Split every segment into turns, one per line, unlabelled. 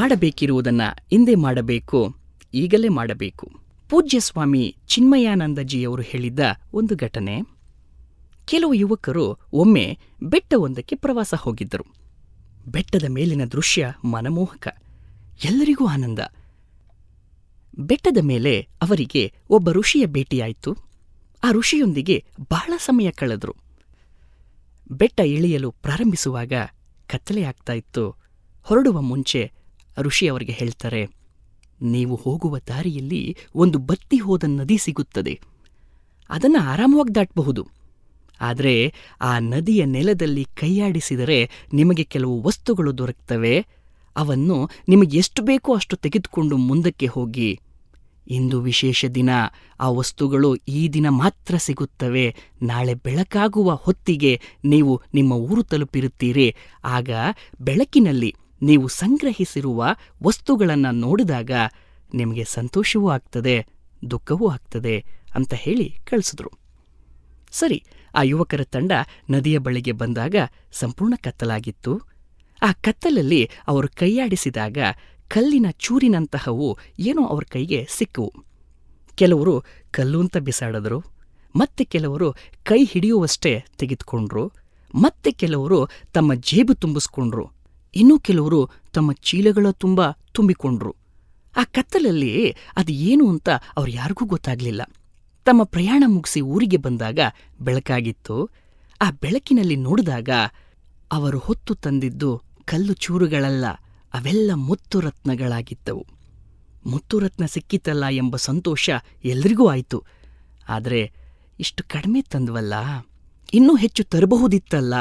ಮಾಡಬೇಕಿರುವುದನ್ನ ಇಂದೇ ಮಾಡಬೇಕು, ಈಗಲೇ ಮಾಡಬೇಕು. ಪೂಜ್ಯ ಸ್ವಾಮಿ ಚಿನ್ಮಯಾನಂದಜಿಯವರು ಹೇಳಿದ್ದ ಒಂದು ಘಟನೆ. ಕೆಲವು ಯುವಕರು ಒಮ್ಮೆ ಬೆಟ್ಟವೊಂದಕ್ಕೆ ಪ್ರವಾಸ ಹೋಗಿದ್ದರು. ಬೆಟ್ಟದ ಮೇಲಿನ ದೃಶ್ಯ ಮನಮೋಹಕ, ಎಲ್ಲರಿಗೂ ಆನಂದ. ಬೆಟ್ಟದ ಮೇಲೆ ಅವರಿಗೆ ಒಬ್ಬ ಋಷಿಯ ಭೇಟಿಯಾಯಿತು. ಆ ಋಷಿಯೊಂದಿಗೆ ಬಹಳ ಸಮಯ ಕಳೆದರು. ಬೆಟ್ಟ ಇಳಿಯಲು ಪ್ರಾರಂಭಿಸುವಾಗ ಕತ್ತಲೆ ಆಗ್ತಾ ಇತ್ತು. ಹೊರಡುವ ಮುಂಚೆ ಋಷಿ ಅವರಿಗೆ ಹೇಳ್ತಾರೆ, ನೀವು ಹೋಗುವ ದಾರಿಯಲ್ಲಿ ಒಂದು ಬತ್ತಿ ಹೋದ ನದಿ ಸಿಗುತ್ತದೆ. ಅದನ್ನು ಆರಾಮವಾಗಿ ದಾಟಬಹುದು. ಆದರೆ ಆ ನದಿಯ ನೆಲದಲ್ಲಿ ಕೈಯಾಡಿಸಿದರೆ ನಿಮಗೆ ಕೆಲವು ವಸ್ತುಗಳು ದೊರಕ್ತವೆ. ಅವನ್ನು ನಿಮಗೆ ಎಷ್ಟು ಬೇಕೋ ಅಷ್ಟು ತೆಗೆದುಕೊಂಡು ಮುಂದಕ್ಕೆ ಹೋಗಿ. ಇಂದು ವಿಶೇಷ ದಿನ. ಆ ವಸ್ತುಗಳು ಈ ದಿನ ಮಾತ್ರ ಸಿಗುತ್ತವೆ. ನಾಳೆ ಬೆಳಕಾಗುವ ಹೊತ್ತಿಗೆ ನೀವು ನಿಮ್ಮ ಊರು ತಲುಪಿರುತ್ತೀರಿ. ಆಗ ಬೆಳಕಿನಲ್ಲಿ ನೀವು ಸಂಗ್ರಹಿಸಿರುವ ವಸ್ತುಗಳನ್ನು ನೋಡಿದಾಗ ನಿಮಗೆ ಸಂತೋಷವೂ ಆಗ್ತದೆ, ದುಃಖವೂ ಆಗ್ತದೆ ಅಂತ ಹೇಳಿ ಕಳಿಸಿದ್ರು. ಸರಿ, ಆ ಯುವಕರ ತಂಡ ನದಿಯ ಬಳಿಗೆ ಬಂದಾಗ ಸಂಪೂರ್ಣ ಕತ್ತಲಾಗಿತ್ತು. ಆ ಕತ್ತಲಲ್ಲಿ ಅವರು ಕೈಯಾಡಿಸಿದಾಗ ಕಲ್ಲಿನ ಚೂರಿನಂತಹವು ಏನೋ ಅವರ ಕೈಗೆ ಸಿಕ್ಕವು ಕೆಲವರು ಕಲ್ಲು ಅಂತ ಬಿಸಾಡಿದ್ರು, ಮತ್ತೆ ಕೆಲವರು ಕೈ ಹಿಡಿಯುವಷ್ಟೇ ತೆಗೆದುಕೊಂಡ್ರು, ಮತ್ತೆ ಕೆಲವರು ತಮ್ಮ ಜೇಬು ತುಂಬಿಸ್ಕೊಂಡ್ರು. ಇನ್ನೂ ಕೆಲವರು ತಮ್ಮ ಚೀಲಗಳ ತುಂಬ ತುಂಬಿಕೊಂಡ್ರು. ಆ ಕತ್ತಲಲ್ಲಿ ಅದು ಏನು ಅಂತ ಅವ್ರು ಯಾರಿಗೂ ಗೊತ್ತಾಗ್ಲಿಲ್ಲ. ತಮ್ಮ ಪ್ರಯಾಣ ಮುಗಿಸಿ ಊರಿಗೆ ಬಂದಾಗ ಬೆಳಕಾಗಿತ್ತು. ಆ ಬೆಳಕಿನಲ್ಲಿ ನೋಡಿದಾಗ ಅವರು ಹೊತ್ತು ತಂದಿದ್ದು ಕಲ್ಲು ಚೂರುಗಳಲ್ಲ, ಅವೆಲ್ಲ ಮುತ್ತು ರತ್ನಗಳಾಗಿದ್ದವು. ಮುತ್ತು ರತ್ನ ಸಿಕ್ಕಿತಲ್ಲ ಎಂಬ ಸಂತೋಷ ಎಲ್ರಿಗೂ ಆಯಿತು. ಆದರೆ ಇಷ್ಟು ಕಡಿಮೆ ತಂದ್ವಲ್ಲ, ಇನ್ನೂ ಹೆಚ್ಚು ತರಬಹುದಿತ್ತಲ್ಲ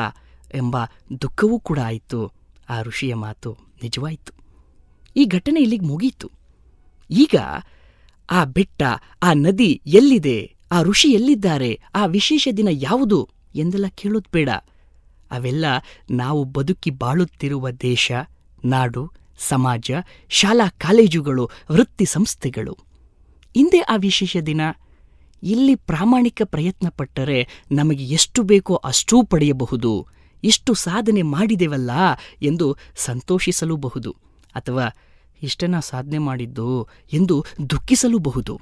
ಎಂಬ ದುಃಖವೂ ಕೂಡ ಆಯಿತು. ಆ ಋಷಿಯ ಮಾತು ನಿಜವಾಯಿತು. ಈ ಘಟನೆ ಇಲ್ಲಿಗೆ ಮುಗೀತು. ಈಗ ಆ ಬೆಟ್ಟ, ಆ ನದಿ ಎಲ್ಲಿದೆ, ಆ ಋಷಿ ಎಲ್ಲಿದ್ದಾರೆ, ಆ ವಿಶೇಷ ದಿನ ಯಾವುದು ಎಂದೆಲ್ಲ ಕೇಳೋದು ಬೇಡ. ಅವೆಲ್ಲ ನಾವು ಬದುಕಿ ಬಾಳುತ್ತಿರುವ ದೇಶ, ನಾಡು, ಸಮಾಜ, ಶಾಲಾ ಕಾಲೇಜುಗಳು, ವೃತ್ತಿ ಸಂಸ್ಥೆಗಳು. ಇಂದೇ ಆ ವಿಶೇಷ ದಿನ, ಇಲ್ಲಿ ಪ್ರಾಮಾಣಿಕ ಪ್ರಯತ್ನ ಪಟ್ಟರೆ ನಮಗೆ ಎಷ್ಟು ಬೇಕೋ ಅಷ್ಟೂ ಪಡೆಯಬಹುದು. ಇಷ್ಟು ಸಾಧನೆ ಮಾಡಿದೆವಲ್ಲ ಎಂದು ಸಂತೋಷಿಸಲೂಬಹುದು ಅಥವಾ ಇಷ್ಟನ ಸಾಧನೆ ಮಾಡಿದ್ದು ಎಂದು ದುಃಖಿಸಲೂಬಹುದು.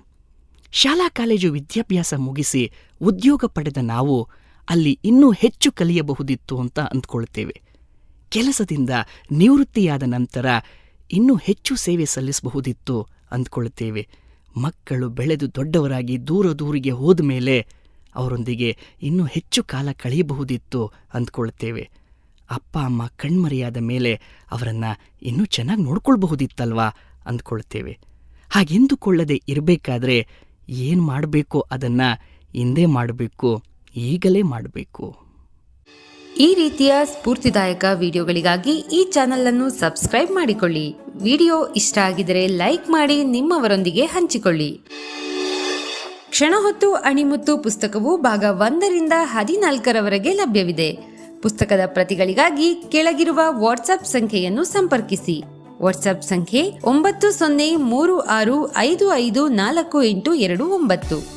ಶಾಲಾ ಕಾಲೇಜು ವಿದ್ಯಾಭ್ಯಾಸ ಮುಗಿಸಿ ಉದ್ಯೋಗ ಪಡೆದ ನಾವು ಅಲ್ಲಿ ಇನ್ನೂ ಹೆಚ್ಚು ಕಲಿಯಬಹುದಿತ್ತು ಅಂತ ಅಂದ್ಕೊಳ್ತೇವೆ. ಕೆಲಸದಿಂದ ನಿವೃತ್ತಿಯಾದ ನಂತರ ಇನ್ನೂ ಹೆಚ್ಚು ಸೇವೆ ಸಲ್ಲಿಸಬಹುದಿತ್ತು ಅಂದ್ಕೊಳ್ತೇವೆ. ಮಕ್ಕಳು ಬೆಳೆದು ದೊಡ್ಡವರಾಗಿ ದೂರ ದೂರಿಗೆ ಹೋದ ಮೇಲೆ ಅವರೊಂದಿಗೆ ಇನ್ನೂ ಹೆಚ್ಚು ಕಾಲ ಕಳೆಯಬಹುದಿತ್ತು ಅಂದ್ಕೊಳ್ತೇವೆ. ಅಪ್ಪ, ಅಮ್ಮ ಕಣ್ಮರೆಯಾದ ಮೇಲೆ ಅವರನ್ನು ಇನ್ನೂ ಚೆನ್ನಾಗಿ ನೋಡ್ಕೊಳ್ಬಹುದಿತ್ತಲ್ವಾ ಅಂದ್ಕೊಳ್ತೇವೆ. ಹಾಗೆಂದುಕೊಳ್ಳದೆ ಇರಬೇಕಾದ್ರೆ ಏನು ಮಾಡಬೇಕೋ ಅದನ್ನ ಹಿಂದೆ ಮಾಡಬೇಕು, ಈಗಲೇ ಮಾಡಬೇಕು.
ಈ ರೀತಿಯ ಸ್ಫೂರ್ತಿದಾಯಕ ವಿಡಿಯೋಗಳಿಗಾಗಿ ಈ ಚಾನೆಲ್ ಅನ್ನು ಸಬ್ಸ್ಕ್ರೈಬ್ ಮಾಡಿಕೊಳ್ಳಿ. ವಿಡಿಯೋ ಇಷ್ಟ ಆಗಿದರೆ ಲೈಕ್ ಮಾಡಿ ನಿಮ್ಮವರೊಂದಿಗೆ ಹಂಚಿಕೊಳ್ಳಿ. ಕ್ಷಣ ಹೊತ್ತು ಅಣಿಮುತ್ತು ಪುಸ್ತಕವು ಭಾಗ ಒಂದರಿಂದ ಹದಿನಾಲ್ಕರವರೆಗೆ ಲಭ್ಯವಿದೆ. ಪುಸ್ತಕದ ಪ್ರತಿಗಳಿಗಾಗಿ ಕೆಳಗಿರುವ ವಾಟ್ಸ್ಆಪ್ ಸಂಖ್ಯೆಯನ್ನು ಸಂಪರ್ಕಿಸಿ. ವಾಟ್ಸ್ಆಪ್ ಸಂಖ್ಯೆ ಒಂಬತ್ತು ಸೊನ್ನೆ ಮೂರು ಆರು ಐದು ಐದು ನಾಲ್ಕು ಎಂಟು ಎರಡು ಒಂಬತ್ತು.